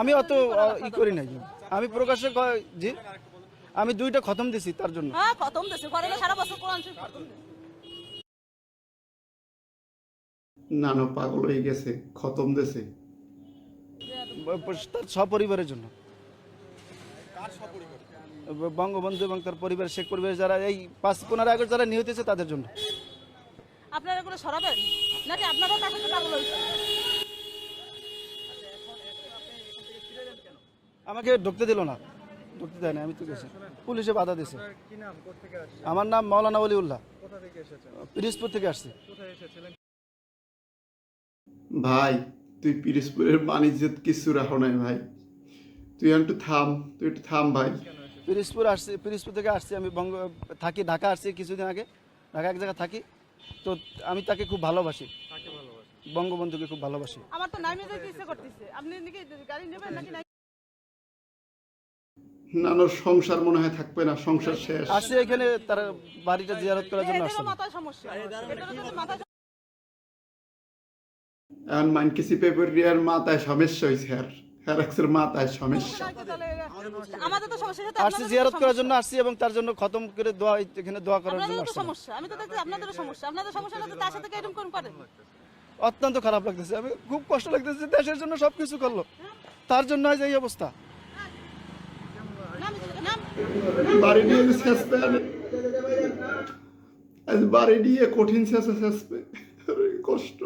আমি অত ই করি নাই। আমি প্রকাশ্যে জি আমি দুইটা খতম দিছি তার জন্য। হ্যাঁ খতম দেশে ঘরে না সারা বছর কোরআন শরীফ খতম নানো পাগল হয়ে গেছে খতম দেশে তার সপরিবারের জন্য। বঙ্গবন্ধু এবং তার পরিবার শেখ পরিবার যারা এই পাঁচ পনেরো আগস্ট যারা নিহত হয়েছে তাদের জন্য। আপনারা এগুলো সরাবেন? নাকি আপনারাও তার পাগল হয়েছে আমাকে ঢুকতে দিল না। ঢুকতে দেয় না আমি তো গেছি। পুলিশে বাধা আসছেন? আমার নাম মাওলানা অলিউল্লাহ কোথা থেকে এসেছেন? পিরিজপুর থেকে আসছি। ভাই তুই পিরিসপুরের বাণিজ্য কিছু রাখো নাই ভাই। তুই একটু থাম তুই একটু থাম ভাই। পিরিজপুর আসছি পিরিজপুর থেকে আসছি। আমি বঙ্গ থাকি ঢাকা আসছি কিছুদিন আগে। ঢাকা এক জায়গায় থাকি। তো আমি তাকে খুব ভালোবাসি। বঙ্গবন্ধুকে খুব ভালোবাসি। আমার তো নামে যেতে ইচ্ছে করতেছে। আপনি নাকি গাড়ি নেবেন নাকি নাই নানোর সংসার মনে হয় থাকবে না সংসার শেষ। এখানে তার বাড়িটা জিয়ারত করার জন্য আসছি এখন মানকিসি পেপার রিয়ার মাথায় সমস্যা হয়েছে আর হ্যারাক্সের মাথায় সমস্যা। সমস্যা আমাদের তো সমস্যা আসছি জিয়ারত করার জন্য আসছি এবং তার জন্য খতম করে দোয়া এখানে দোয়া করার জন্য আসছি। সমস্যা আমি তো দেখছি আপনাদেরও সমস্যা। আপনাদের সমস্যা না তার সাথে কি এরকম পারেন অত্যন্ত খারাপ লাগতেছে। আমি খুব কষ্ট লাগতেছে দেশের জন্য সব কিছু করল। তার জন্য আজ এই অবস্থা। বাড়ি নিয়ে শেষবে আজ বাড়ি নিয়ে কঠিন শেষে শেষবে কষ্ট।